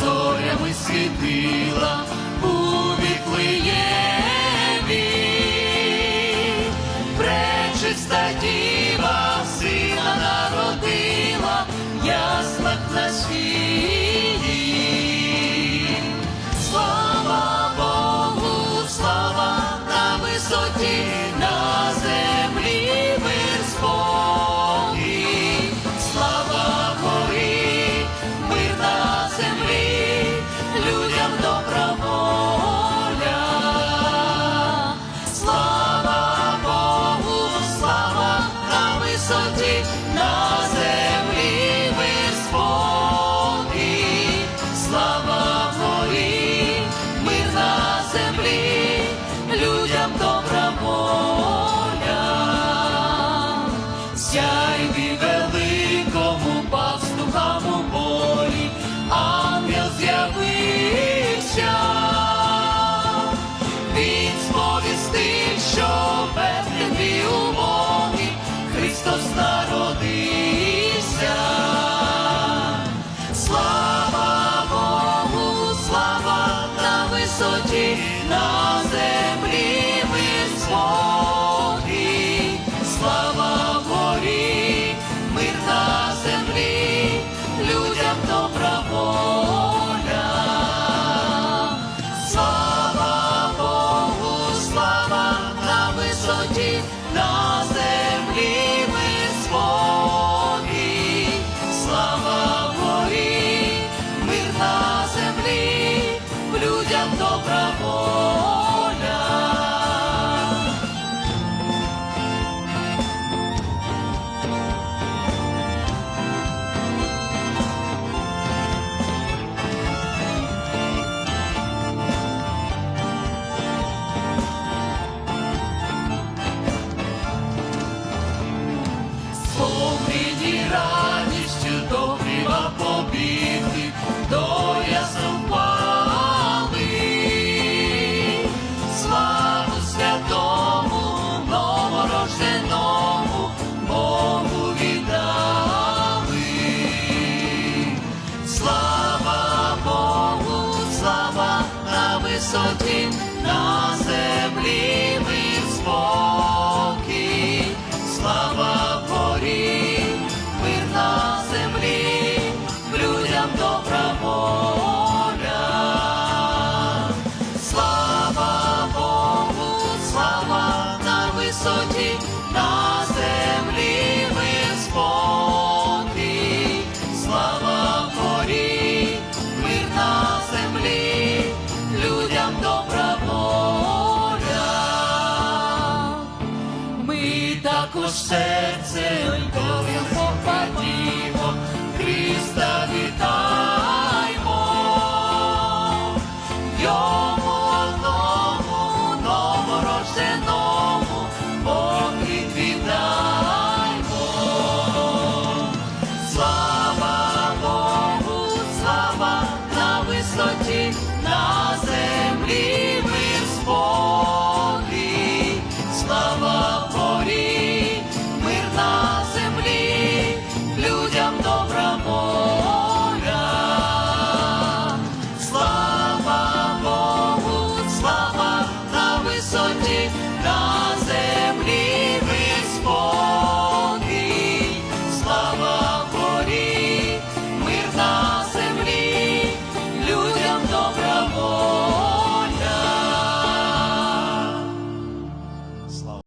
зорями світила у віплеємі, пречиста діла. слава Твої, мир на землі, людям добра воля, сяйві великому пастухаму болі, полі, ангел з'явився, він сповістив, що без тобі умови Христос народив. висоті на. sentir нам добра воля, ми також серце.